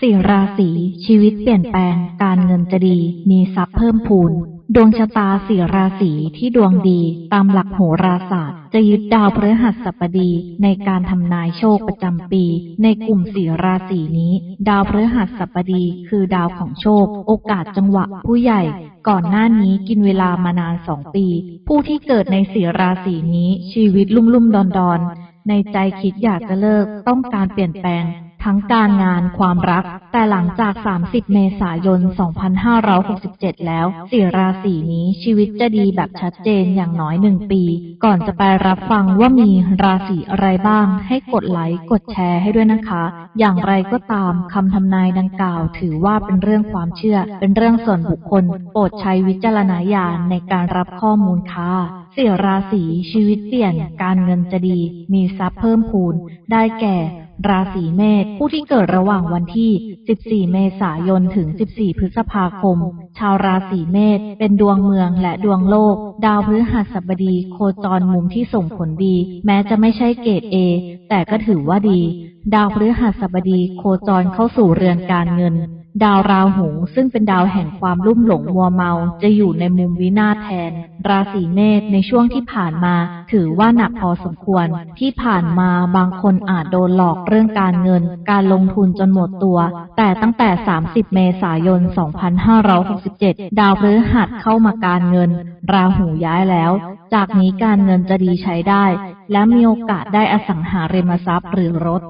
สี่ราศีชีวิตเปลี่ยนแปลง การเงินจะดี มีทรัพย์เพิ่มพูน ดวงชะตาสี่ราศีที่ดวงดี ตามหลักโหราศาสตร์ จะยึดดาวพฤหัสบดีในการทำนายโชคประจำปี ในกลุ่มสี่ราศีนี้ ดาวพฤหัสบดีคือดาวของโชค โอกาสจังหวะ ผู้ใหญ่ก่อนหน้านี้กินเวลามานานสองปี ผู้ที่เกิดในสี่ราศีนี้ชีวิตลุ่มลุ่มดอนดอนในใจคิดอยากจะเลิกต้องการเปลี่ยนแปลง ทั้งการงานความรัก แต่หลังจาก 30 เมษายน 2567 แล้วสี่ราศีนี้ชีวิตจะดีแบบชัดเจนอย่างน้อยหนึ่งปี ก่อนจะไปรับฟังว่ามีราศีอะไรบ้าง ให้กดไลค์กดแชร์ให้ด้วยนะคะ อย่างไรก็ตามคำทำนายดังกล่าว ถือว่าเป็นเรื่องความเชื่อ เป็นเรื่องส่วนบุคคล โปรดใช้วิจารณญาณในการรับข้อมูลค่ะสี่ราศีชีวิตเปลี่ยนการเงินจะดี มีทรัพย์เพิ่มพูนได้แก่ ราศีเมษผู้ที่เกิดระหว่างวันที่ 14 เมษายน ถึง 14 พฤษภาคม ชาวราศีเมษเป็นดวงเมืองและดวงโลก ดาวพฤหัสบดีโคจรมุมที่ส่งผลดี แม้จะไม่ใช่เกรดเอแต่ก็ถือว่าดี ดาวพฤหัสบดีโคจรเข้าสู่เรือนการเงิน ดาวราหูซึ่งเป็นดาวแห่งความลุ่มหลงมัวเมาจะอยู่ในมุมวินาแทน ราศีเมษในช่วงที่ผ่านมา ถือว่าหนักพอสมควร ที่ผ่านมาบางคนอาจโดนหลอกเรื่องการเงิน การลงทุนจนหมดตัว แต่ตั้งแต่ 30 เมษายน 2567 ดาวพฤหัสเข้ามาการเงิน ราหูย้ายแล้ว จากนี้การเงินจะดีใช้ได้ และมีโอกาสได้อสังหาริมทรัพย์หรือรถ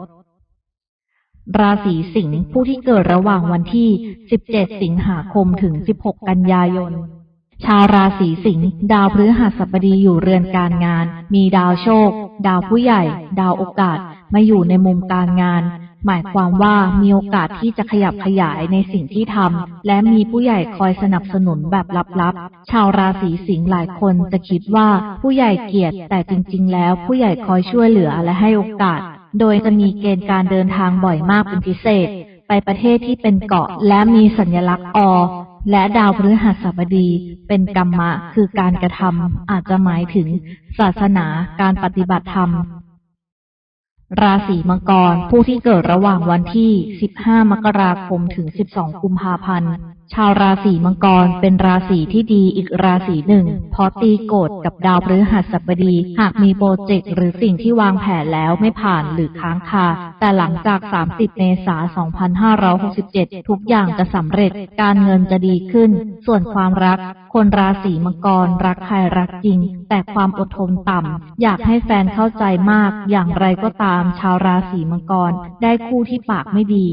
ราศีสิงห์ผู้ที่เกิดระหว่างวันที่ 17 สิงหาคมถึง 16 กันยายน ชาวราศีสิงห์ดาวพฤหัสบดีอยู่เรือนการงาน มีดาวโชค ดาวผู้ใหญ่ ดาวโอกาส มาอยู่ในมุมการงาน หมายความว่ามีโอกาสที่จะขยับขยายในสิ่งที่ทำและมีผู้ใหญ่คอยสนับสนุนแบบลับๆ ชาวราศีสิงห์หลายคนจะคิดว่าผู้ใหญ่เกลียดแต่จริง ๆ แล้วผู้ใหญ่คอยช่วยเหลือและให้โอกาส โดยจะมีเกณฑ์การเดินทางบ่อยมากเป็นพิเศษ ไปประเทศที่เป็นเกาะและมีสัญลักษณ์อ และดาวพฤหัสบดี เป็นกรรมะ คือการกระทำอาจจะหมายถึง ศาสนาการปฏิบัติธรรม ราศีมังกร ผู้ที่เกิดระหว่างวันที่ 15 มกราคมถึง 12 กุมภาพันธ์ ชาวราศีมังกรเป็นราศีที่ดีอีกราศีหนึ่งเพราะตีโกฎกับดาวพฤหัสบดี หากมีโปรเจกต์หรือสิ่งที่วางแผนแล้วไม่ผ่านหรือค้างคา แต่หลังจาก 30 เมษายน 2567 ทุกอย่างจะสำเร็จ การเงินจะดีขึ้น ส่วนความรัก คนราศีมังกรรักใครรักจริง แต่ความอดทนต่ำ อยากให้แฟนเข้าใจมาก อย่างไรก็ตาม ชาวราศีมังกรได้คู่ที่ปากไม่ดี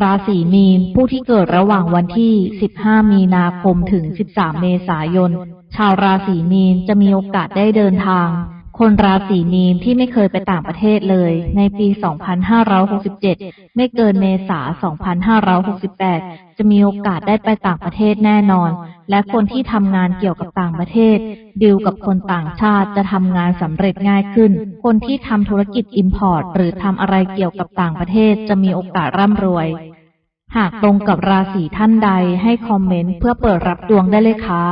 ราศีมีน ผู้ที่เกิดระหว่างวันที่ 15 มีนาคมถึง 13 เมษายน ชาวราศีมีนจะมีโอกาสได้เดินทาง คนราศีมีนที่ไม่เคยไปต่างประเทศเลย ในปี 2567 ไม่เกินเมษา 2568 จะมีโอกาสได้ไปต่างประเทศแน่นอน และคนที่ทำงานเกี่ยวกับต่างประเทศดีลกับคนต่างชาติจะทำงานสำเร็จง่ายขึ้น คนที่ทำธุรกิจอิมพอร์ตหรือทำอะไรเกี่ยวกับต่างประเทศ จะมีโอกาสร่ำรวย หากตรงกับราศีท่านใดให้คอมเมนต์เพื่อเปิดรับดวงได้เลยค่ะ